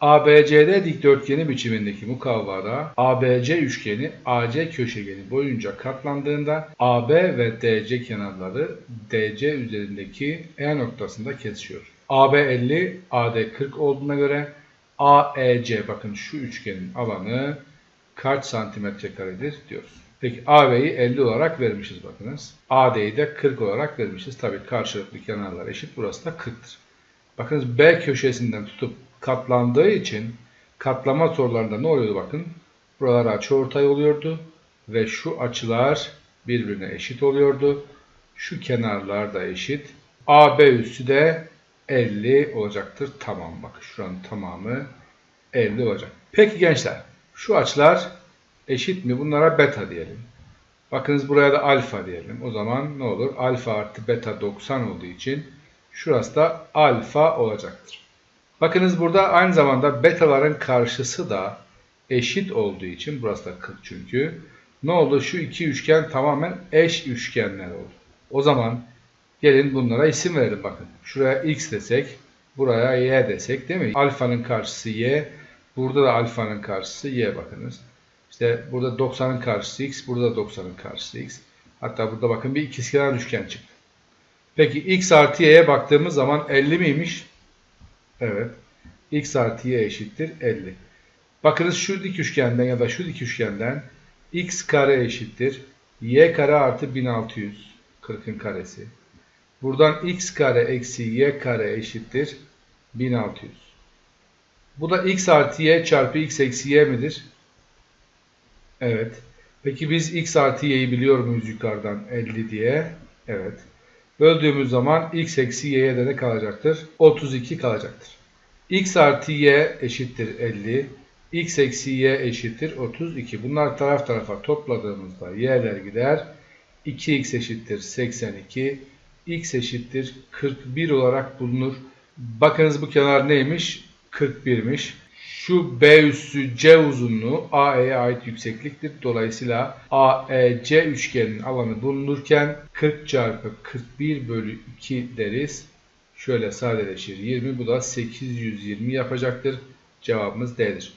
ABCD dikdörtgeni biçimindeki mukavvada ABC üçgeni AC köşegeni boyunca katlandığında AB ve DC kenarları DC üzerindeki E noktasında kesişiyor. AB 50, AD 40 olduğuna göre AEC bakın şu üçgenin alanı kaç santimetre karedir diyoruz. Peki AB'yi 50 olarak vermişiz bakınız. AD'yi de 40 olarak vermişiz. Tabii karşılıklı kenarlar eşit. Burası da 40'tır. Bakınız B köşesinden tutup katlandığı için katlama sorularında ne oluyordu bakın. Buralar açıortay oluyordu ve şu açılar birbirine eşit oluyordu. Şu kenarlar da eşit. AB üssü de 50 olacaktır. Tamam bak şuranın tamamı 50 olacak. Peki gençler şu açılar eşit mi? Bunlara beta diyelim. Bakınız buraya da alfa diyelim. O zaman ne olur? Alfa artı beta 90 olduğu için şurası da alfa olacaktır. Bakınız burada aynı zamanda betaların karşısı da eşit olduğu için burası da 40 çünkü. Ne oldu? Şu iki üçgen tamamen eş üçgenler oldu. O zaman gelin bunlara isim verelim bakın. Şuraya x desek, buraya y desek değil mi? Alfanın karşısı y, burada da alfanın karşısı y bakınız. İşte burada 90'ın karşısı x, burada da 90'ın karşısı x. Hatta burada bakın bir ikizkenar üçgen çıktı. Peki x artı y'ye baktığımız zaman 50 miymiş? Evet. x artı y eşittir 50. Bakınız şu dik üçgenden ya da şu dik üçgenden x kare eşittir. y kare artı 1600. 40'ın karesi. Buradan x kare eksi y kare eşittir 1600. Bu da x artı y çarpı x eksi y midir? Evet. Peki biz x artı y'yi biliyor muyuz yukarıdan 50 diye? Evet. Böldüğümüz zaman x eksi y'ye de ne kalacaktır? 32 kalacaktır. x artı y eşittir 50. x eksi y eşittir 32. Bunlar taraf tarafa topladığımızda y'ler gider. 2x eşittir 82. x eşittir 41 olarak bulunur. Bakınız bu kenar neymiş? 41'miş. Şu B üssü C uzunluğu AE'ye ait yüksekliktir. Dolayısıyla AEC üçgeninin alanı bulunurken 40 çarpı 41 bölü 2 deriz. Şöyle sadeleşir 20. Bu da 820 yapacaktır. Cevabımız D'dir.